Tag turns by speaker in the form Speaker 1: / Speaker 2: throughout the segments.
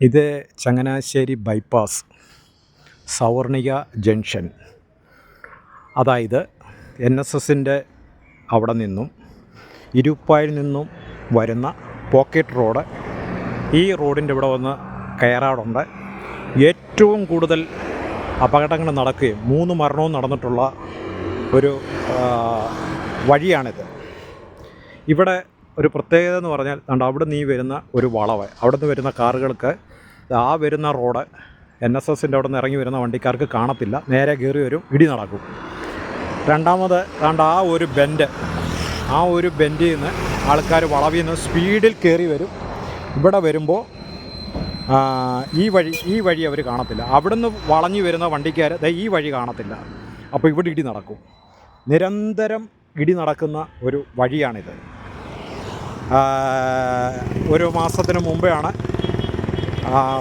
Speaker 1: ഇത് Changanassery bypass Savarnika junction. അതായത് N S എസിന്റെ അവിടെ നിന്നും ഇരുപ്പായിൽ നിന്നും വരുന്ന പോക്കറ്റ് റോഡ് ഈ റോഡിന്റെ ഇവിടെ വന്ന് കയറാറുണ്ട്. ഏറ്റവും കൂടുതൽ അപകടങ്ങൾ നടക്കുകയും മൂന്ന് മരണവും നടന്നിട്ടുള്ള ഒരു വഴിയാണിത്. ഇവിടെ ഒരു പ്രത്യേകത എന്ന് പറഞ്ഞാൽ കണ്ടോ അവിടെ നിന്ന് വരുന്ന ഒരു വളവ് അവിടെ നിന്ന് വരുന്ന കാറുകൾക്ക് ആ വരുന്ന റോഡ് എൻ എസ് എസിന്റെ അവിടെ നിന്ന് ഇറങ്ങി വരുന്ന വണ്ടിക്കാർക്ക് കാണത്തില്ല നേരെ കയറി വരും ഇടി നടക്കും. രണ്ടാമത് കണ്ടോ ആ ഒരു ബെൻഡ് ആ ഒരു ബെൻഡിൽ നിന്ന് ആൾക്കാർ വളവിൽ നിന്ന് സ്പീഡിൽ കയറി വരും. ഇവിടെ വരുമ്പോൾ ഈ വഴി ഈ വഴി അവർ കാണത്തില്ല. അവിടുന്ന് വളഞ്ഞു വരുന്ന വണ്ടിക്കാർ ഈ വഴി കാണത്തില്ല. അപ്പോൾ ഇവിടെ ഇടി നടക്കും. നിരന്തരം ഇടി നടക്കുന്ന ഒരു വഴിയാണിത്. ഒരു മാസത്തിന് മുമ്പെയാണ്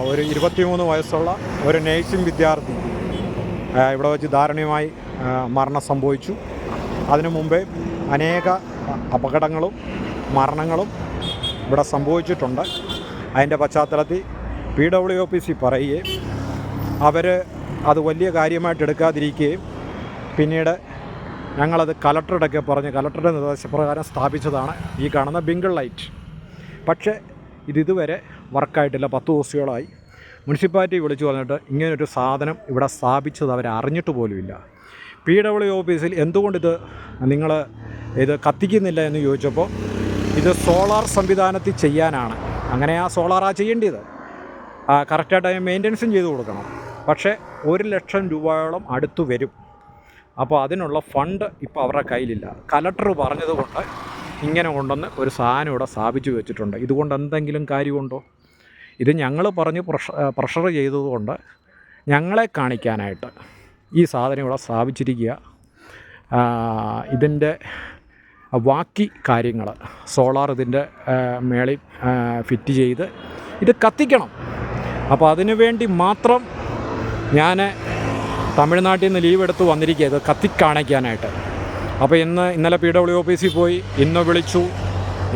Speaker 1: ഒരു ഇരുപത്തിമൂന്ന് വയസ്സുള്ള ഒരു നേഴ്സിംഗ് വിദ്യാർത്ഥി ഇവിടെ വെച്ച് ദാരുണ്യമായി മരണം സംഭവിച്ചു. അതിനു മുമ്പേ അനേക അപകടങ്ങളും മരണങ്ങളും ഇവിടെ സംഭവിച്ചിട്ടുണ്ട്. അതിന്റെ പശ്ചാത്തലത്തിൽ P W O P C പറയുകയും അവർ അത് വലിയ കാര്യമായിട്ട് എടുക്കാതിരിക്കുകയും പിന്നീട് ഞങ്ങളത് കലക്ടറുടെയൊക്കെ പറഞ്ഞ് കലക്ടറുടെ നിർദ്ദേശപ്രകാരം സ്ഥാപിച്ചതാണ് ഈ കാണുന്ന ബിങ്കിൾ ലൈറ്റ്. പക്ഷേ ഇത് ഇതുവരെ വർക്കായിട്ടില്ല. പത്ത് ദിവസങ്ങളായി മുനിസിപ്പാലിറ്റി വിളിച്ചു പറഞ്ഞിട്ട് ഇങ്ങനൊരു സാധനം ഇവിടെ സ്ഥാപിച്ചത് അവർ അറിഞ്ഞിട്ട് പോലുമില്ല. പി ഡബ്ല്യു ഓഫീസിൽ എന്തുകൊണ്ടിത് നിങ്ങൾ ഇത് കത്തിക്കുന്നില്ല എന്ന് ചോദിച്ചപ്പോൾ ഇത് സോളാർ സംവിധാനത്തിൽ ചെയ്യാനാണ്. അങ്ങനെ ആ സോളാറാണ് ചെയ്യേണ്ടത്. കറക്റ്റായിട്ട് അതിന് മെയിന്റനൻസും ചെയ്തു കൊടുക്കണം. പക്ഷേ ഒരു ലക്ഷം രൂപയോളം അടുത്ത് വരും. അപ്പോൾ അതിനുള്ള ഫണ്ട് ഇപ്പോൾ അവരുടെ കയ്യിലില്ല. കലക്ടർ പറഞ്ഞതുകൊണ്ട് ഇങ്ങനെ കൊണ്ടുവന്ന് ഒരു സാധനം ഇവിടെ സ്ഥാപിച്ചു വെച്ചിട്ടുണ്ട്. ഇതുകൊണ്ട് എന്തെങ്കിലും കാര്യമുണ്ടോ? ഇത് ഞങ്ങൾ പറഞ്ഞ് പ്രഷ പ്രഷർ ചെയ്തതുകൊണ്ട് ഞങ്ങളെ കാണിക്കാനായിട്ട് ഈ സാധനം ഇവിടെ സ്ഥാപിച്ചിരിക്കുക. ഇതിന്റെ ബാക്കി കാര്യങ്ങൾ സോളാർ ഇതിന്റെ മേളിൽ ഫിറ്റ് ചെയ്ത് ഇത് കത്തിക്കണം. അപ്പോൾ അതിനു വേണ്ടി മാത്രം ഞാൻ തമിഴ്നാട്ടിൽ നിന്ന് ലീവ് എടുത്ത് വന്നിരിക്കുക ഇത് കത്തിക്കാണിക്കാനായിട്ട്. അപ്പോൾ ഇന്ന് ഇന്നലെ പി ഡബ്ല്യു ഓഫീസിൽ പോയി. ഇന്ന് വിളിച്ചു.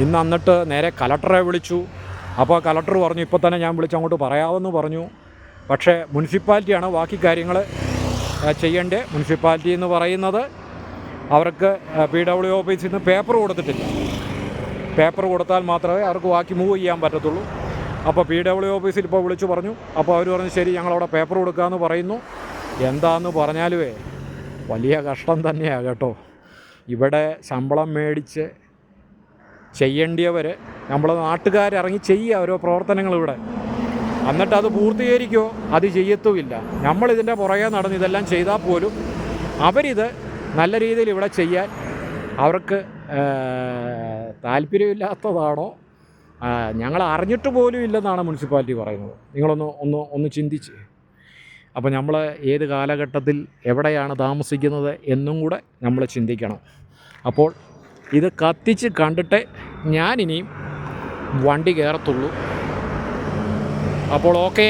Speaker 1: ഇന്ന് എന്നിട്ട് നേരെ കലക്ടറെ വിളിച്ചു. അപ്പോൾ കലക്ടർ പറഞ്ഞു ഇപ്പോൾ തന്നെ ഞാൻ വിളിച്ച് അങ്ങോട്ട് പറയാമെന്ന് പറഞ്ഞു. പക്ഷേ മുനിസിപ്പാലിറ്റിയാണ് ബാക്കി കാര്യങ്ങൾ ചെയ്യേണ്ടത് മുനിസിപ്പാലിറ്റി എന്ന് പറയുന്നത് അവർക്ക് പി ഡബ്ല്യു ഓഫീസിൽ നിന്ന് പേപ്പർ കൊടുത്തിട്ടില്ല. പേപ്പർ കൊടുത്താൽ മാത്രമേ അവർക്ക് ബാക്കി മൂവ് ചെയ്യാൻ പറ്റത്തുള്ളൂ. അപ്പോൾ പി ഡബ്ല്യു ഓഫീസിൽ ഇപ്പോൾ വിളിച്ചു പറഞ്ഞു. അപ്പോൾ അവർ പറഞ്ഞു ശരി ഞങ്ങളവിടെ പേപ്പർ കൊടുക്കാമെന്ന് പറയുന്നു. എന്താന്ന് പറഞ്ഞാലുവേ വലിയ കഷ്ടം തന്നെയാണ് കേട്ടോ. ഇവിടെ ശമ്പളം മേടിച്ച് ചെയ്യേണ്ടിയവർ നമ്മൾ നാട്ടുകാരിറങ്ങി ചെയ്യുക ഓരോ പ്രവർത്തനങ്ങൾ ഇവിടെ. എന്നിട്ട് അത് പൂർത്തീകരിക്കുമോ അത് ചെയ്യത്തുമില്ല. നമ്മളിതിന്റെ പുറകെ നടന്ന് ഇതെല്ലാം ചെയ്താൽ പോലും അവരിത് നല്ല രീതിയിൽ ഇവിടെ ചെയ്യാൻ അവർക്ക് താല്പര്യമില്ലാത്തതാണോ? ഞങ്ങൾ അറിഞ്ഞിട്ട് പോലും ഇല്ലെന്നാണ് മുനിസിപ്പാലിറ്റി പറയുന്നത്. നിങ്ങളൊന്ന് ഒന്ന് ഒന്ന് ചിന്തിച്ച്. അപ്പോൾ നമ്മൾ ഏത് കാലഘട്ടത്തിൽ എവിടെയാണ് താമസിക്കുന്നത് എന്നും കൂടെ നമ്മൾ ചിന്തിക്കണം. അപ്പോൾ ഇത് കത്തിച്ച് കണ്ടിട്ട് ഞാനിനിയും വണ്ടി കയറത്തുള്ളൂ. അപ്പോൾ ഓക്കേ.